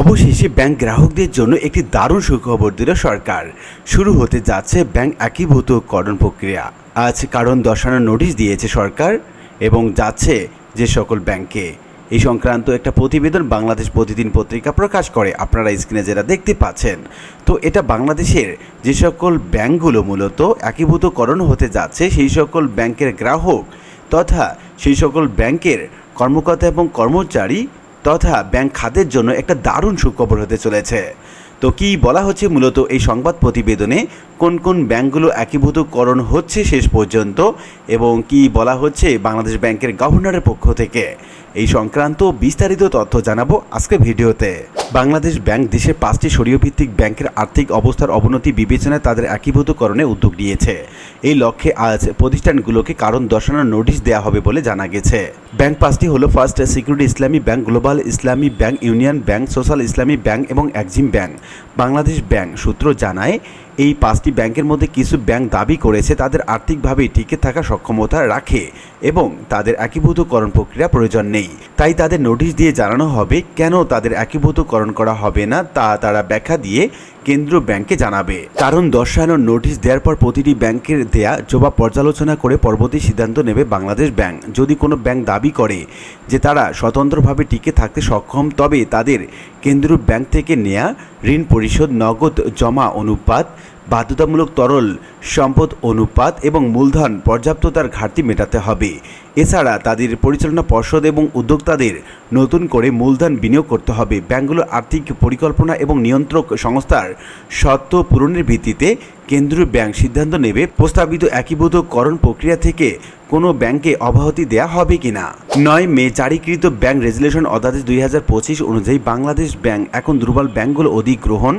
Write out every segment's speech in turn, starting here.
অবশেষে ব্যাংক গ্রাহকদের জন্য একটি দারুণ সুখবর দিল সরকার। শুরু হতে যাচ্ছে ব্যাংক একীভূতকরণ প্রক্রিয়া। আজ কারণ দর্শানোর নোটিশ দিয়েছে সরকার এবং যাচ্ছে যে সকল ব্যাংকে। এই সংক্রান্ত একটা প্রতিবেদন বাংলাদেশ প্রতিদিন পত্রিকা প্রকাশ করে। আপনারা স্ক্রিনে যেটা দেখতে পাচ্ছেন, তো এটা বাংলাদেশের যে সকল ব্যাংকগুলো মূলত একীভূতকরণ হতে যাচ্ছে, সেই সকল ব্যাংকের গ্রাহক তথা সেই সকল ব্যাংকের কর্মকর্তা এবং কর্মচারী তথা ব্যাংক খাতের জন্য একটা দারুণ সুখবর হতে চলেছে। তো কি বলা হচ্ছে মূলত এই সংবাদ প্রতিবেদনে? কোন কোন ব্যাংকগুলো একীভূতকরণ হচ্ছে শেষ পর্যন্ত? এবং কি বলা হচ্ছে বাংলাদেশ ব্যাংকের গভর্নরের পক্ষ থেকে? এই সংক্রান্ত বিস্তারিত তথ্য জানাব আজকে ভিডিওতে। বাংলাদেশ ব্যাংক দেশে পাঁচটি সরিয় ভিত্তিক ব্যাংকের আর্থিক অবস্থার অবনতি বিবেচনায় তাদের একীভূতকরণে উদ্যোগ নিয়েছে। এই লক্ষ্যে আজ প্রতিষ্ঠানগুলোকে কারণ দর্শানোর নোটিশ দেওয়া হবে বলে জানা গেছে। ব্যাংক পাঁচটি হলো first security Islami bank, global Islami bank, union bank, social Islami bank এবং এক্সিম ব্যাংক। বাংলাদেশ ব্যাংক সূত্র জানায় এই পাঁচটি ব্যাংকের মধ্যে কিছু ব্যাংক দাবি করেছে তাদের আর্থিকভাবে টিকে থাকা সক্ষমতা রাখে এবং তাদের একীভূতকরণ প্রক্রিয়া প্রয়োজন নেই। তাই তাদের নোটিশ দিয়ে জানানো হবে কেন তাদের একীভূতকরণ করা হবে না তা তারা ব্যাখ্যা দিয়ে কেন্দ্রীয় ব্যাংকে জানাবে। কারণ দর্শানোর নোটিশ দেওয়ার পর প্রতিটি ব্যাংকের দেয়া জবাব পর্যালোচনা করে পরবর্তী সিদ্ধান্ত নেবে বাংলাদেশ ব্যাংক। যদি কোনো ব্যাংক দাবি করে যে তারা স্বতন্ত্রভাবে টিকে থাকতে সক্ষম, তবে তাদের কেন্দ্রীয় ব্যাংক থেকে নেয়া ঋণ পরিশোধ, নগদ জমা অনুপাত বাধ্যতামূলক তরল সম্পদ, অনুপাত এবং মূলধন পর্যাপ্ততার ঘাটতি মেটাতে হবে। এছাড়া তাদের পরিচালনা পর্ষদ এবং উদ্যোক্তাদের নতুন করে মূলধন বিনিয়োগ করতে হবে। ব্যাংকগুলো আর্থিক পরিকল্পনা এবং নিয়ন্ত্রক সংস্থার সত্য পূরণের ভিত্তিতে কেন্দ্রীয় ব্যাংক সিদ্ধান্ত নেবে, প্রস্তাবিত একীভূতকরণ প্রক্রিয়া থেকে কোনো ব্যাংকে অব্যাহতি দেয়া হবে কিনা। নয় মে জারিকৃত ব্যাংক রেজুলেশন অধ্যাদেশ দুই হাজার পঁচিশ অনুযায়ী বাংলাদেশ ব্যাংক এখন দুর্বল ব্যাংকগুলো অধিগ্রহণ,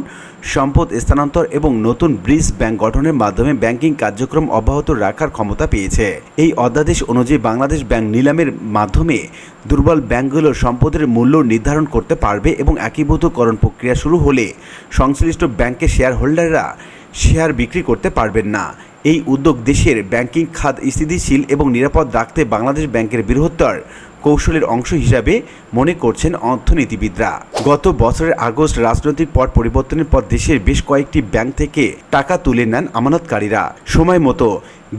সম্পদ স্থানান্তর এবং নতুন ব্রিজ ব্যাংক গঠনের মাধ্যমে ব্যাংকিং কার্যক্রম অব্যাহত রাখার ক্ষমতা পেয়েছে। এই অধ্যাদেশ অনুযায়ী বাংলাদেশ ব্যাংক নিলামের মাধ্যমে দুর্বল ব্যাংকগুলোর সম্পদের মূল্য নির্ধারণ করতে পারবে এবং একীভূতকরণ প্রক্রিয়া শুরু হলে সংশ্লিষ্ট ব্যাংকের শেয়ার হোল্ডাররা শেয়ার বিক্রি করতে পারবেন না। এই উদ্যোগ দেশের ব্যাংকিং, খাত স্থিতিশীল এবং নিরাপদ রাখতে বাংলাদেশ ব্যাংকের বৃহত্তর কৌশলের অংশ হিসাবে মনে করছেন অর্থনীতিবিদরা। গত বছরের আগস্ট রাজনৈতিক পট পরিবর্তনের পর দেশের বেশ কয়েকটি ব্যাংক থেকে টাকা তুলে নেন আমানতকারীরা। সময় মতো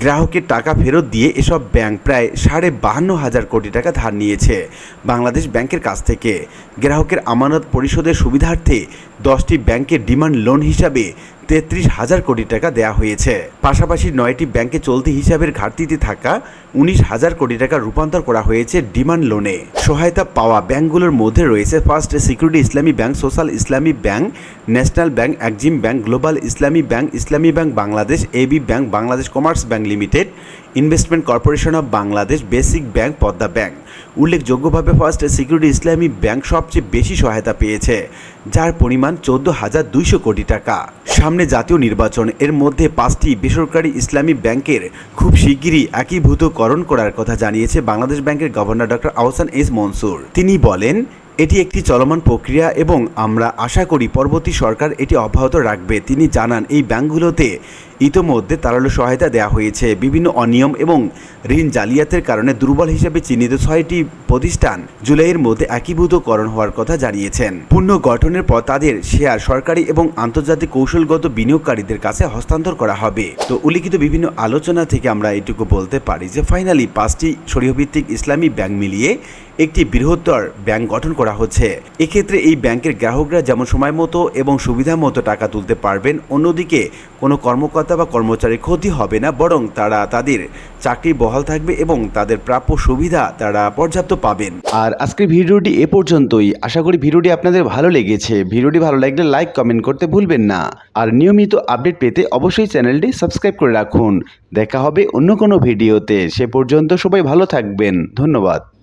গ্রাহকের টাকা ফেরত দিয়ে এসব ব্যাংক প্রায় সাড়ে বাহান্ন হাজার কোটি টাকা ধার নিয়েছে। বাংলাদেশ ব্যাংকের কাছ থেকে গ্রাহকের আমানত পরিশোধের সুবিধার্থে দশটি ব্যাংকের ডিমান্ড লোন হিসাবে তেত্রিশ হাজার কোটি টাকা দেওয়া হয়েছে। পাশাপাশি নয়টি ব্যাংকে চলতি হিসাবের ঘাটতিতে থাকা উনিশ হাজার কোটি টাকা রূপান্তর করা হয়েছে ডিমান্ড লোনে। সহায়তা পাওয়া ব্যাংকগুলোর মধ্যে রয়েছে first security Islami bank, social Islami bank, national bank, Exim bank, global Islami bank Islami bank Bangladesh AB bank, Bangladesh commerce bank limited, investment corporation of Bangladesh, basic bank, Padma bank. উল্লেখযোগ্যভাবে first security Islami bank সবচেয়ে বেশি সহায়তা পেয়েছে। যার পরিমাণ চোদ্দ হাজার দুইশো কোটি টাকা। সামনে জাতীয় নির্বাচন, এর মধ্যে পাঁচটি বেসরকারি ইসলামী ব্যাংকের খুব শিগগিরই একীভূতকরণ করার কথা জানিয়েছে বাংলাদেশ ব্যাংকের governor doctor Ahsan S Mansur. তিনি বলেন, এটি একটি চলমান প্রক্রিয়া এবং আমরা আশা করি পরবর্তী সরকার এটি অব্যাহত রাখবে। তিনি জানান, এই ব্যাংকগুলোতে ইতোমধ্যে তারালো সহায়তা দেওয়া হয়েছে। বিভিন্ন অনিয়ম এবং ঋণ জালিয়াতের কারণে দুর্বল হিসেবে চিহ্নিত ছয়টি প্রতিষ্ঠান জুলাইয়ের মধ্যে একীভূতকরণ হওয়ার কথা জানিয়েছেন। পূর্ণ গঠনের পর তাদের শেয়ার সরকারি এবং আন্তর্জাতিক কৌশলগত বিনিয়োগকারীদের কাছে হস্তান্তর করা হবে। তো উল্লিখিত বিভিন্ন আলোচনা থেকে আমরা এটুকু বলতে পারি যে, ফাইনালি পাঁচটি সরিয়ভিত্তিক ইসলামী ব্যাংক মিলিয়ে একটি বৃহত্তর ব্যাংক গঠন করা হচ্ছে। এক্ষেত্রে এই ব্যাংকের গ্রাহকরা যেমন সময় মতো এবং সুবিধা মতো টাকা তুলতে পারবেন, অন্যদিকে কোনো কর্মকর্তা বা কর্মচারীর ক্ষতি হবে না, বরং তারা তাদের চাকরি বহাল থাকবে এবং তাদের প্রাপ্য সুবিধা তারা পর্যাপ্ত পাবেন। আর আজকের ভিডিওটি এ পর্যন্তই। আশা করি ভিডিওটি আপনাদের ভালো লেগেছে। ভিডিওটি ভালো লাগলে লাইক, কমেন্ট করতে ভুলবেন না। আর নিয়মিত আপডেট পেতে অবশ্যই চ্যানেলটি সাবস্ক্রাইব করে রাখুন। দেখা হবে অন্য কোনো ভিডিওতে। সে পর্যন্ত সবাই ভালো থাকবেন। ধন্যবাদ।